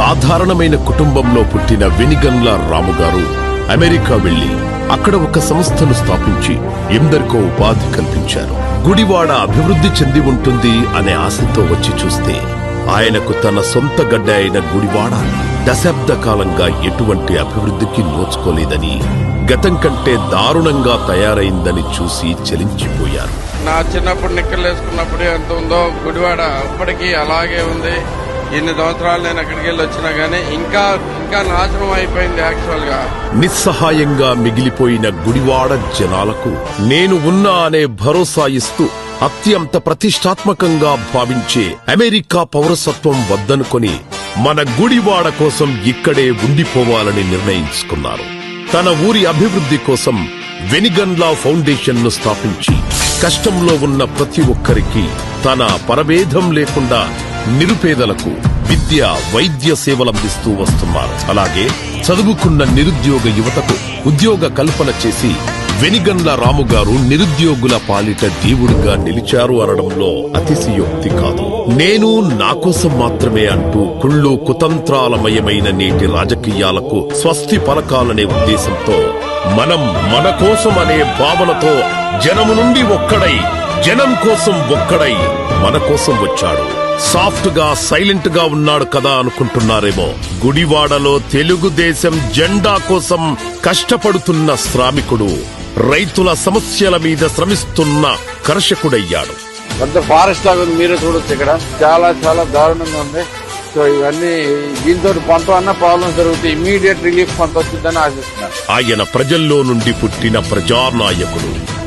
సాధారణమైన కుటుంబంలో పుట్టిన వెనిగన్ల రాముగారు అమెరికా వెళ్ళి అక్కడ ఒక సంస్థను స్థాపించి ఎందరికో ఉపాధి కల్పించారు. గుడివాడ అభివృద్ధి చెంది ఉంటుంది అనే ఆశతో వచ్చి చూస్తే ఆయనకు తన సొంత గడ్డ అయిన గుడివాడ దశాబ్ద కాలంగా ఎటువంటి అభివృద్ధికి నోచుకోలేదని గతం కంటే దారుణంగా తయారైందని చూసి చలించిపోయారు. నా చిన్నప్పుడు నిక్కర్లు వేసుకున్నప్పుడు ఎంత ఉందో గుడివాడ ఇప్పటికీ అలాగే ఉంది. ఎన్ని సంవత్సరాలు నేను అక్కడికి వెళ్ళి వచ్చినా గానీ ఇంకా ఇంకా నాశనం అయిపోయింది యాక్చువల్గా. నిస్సహాయంగా మిగిలిపోయిన గుడివాడ జనాలకు నేను ఉన్నా అనే భరోసా ఇస్తూ అత్యంత ప్రతిష్టాత్మకంగా భావించే అమెరికా పౌరసత్వం వద్దనుకొని మన గుడివాడ కోసం ఇక్కడే ఉండిపోవాలని నిర్ణయించుకున్నారు. తన ఊరి అభివృద్ధి కోసం వెనిగన్లా ఫౌండేషన్ను స్థాపించి కష్టంలో ఉన్న ప్రతి ఒక్కరికి తన పరభేదం లేకుండా నిరుపేదలకు విద్య వైద్య సేవలందిస్తూ వస్తున్నారు. అలాగే చదువుకున్న నిరుద్యోగ యువతకు ఉద్యోగ కల్పన చేసి వెనిగండ్ల రాముగారు నిరుద్యోగుల పాలిట దేవుడిగా నిలిచారు అనడంలో అతిశయోక్తి కాదు. నేను నా కోసం మాత్రమే అంటూ కుళ్ళు కుతంత్రాలమయమైన నేటి రాజకీయాలకు స్వస్తి పలకాలనే ఉద్దేశంతో మనం మన కోసం అనే భావనతో జనము నుండి ఒక్కడై జనం కోసం ఒక్కడై మన కోసం వచ్చాడు. సాఫ్ట్గా సైలెంట్గా ఉన్నాడు కదా అనుకుంటున్నారేమో. గుడివాడలో తెలుగుదేశం జెండా కోసం కష్టపడుతున్న శ్రామికుడు రైతుల సమస్యల మీద శ్రమిస్తున్న కర్షకుడయ్యాడు. పెద్ద ఫారెస్ట్ లాగా మీరే చూడొచ్చు ఇక్కడ. చాలా చాలా దారుణంగా ఉంది. సో ఇవన్నీ దీంతో కొంత అన్న ప్రాబ్లమ్స్ జరుగుతాయి. ఇమీడియట్ రిలీఫ్ కొంత వచ్చిందని ఆశిస్తున్నాను. ఆయన ప్రజల్లో నుండి పుట్టిన ప్రజానాయకుడు.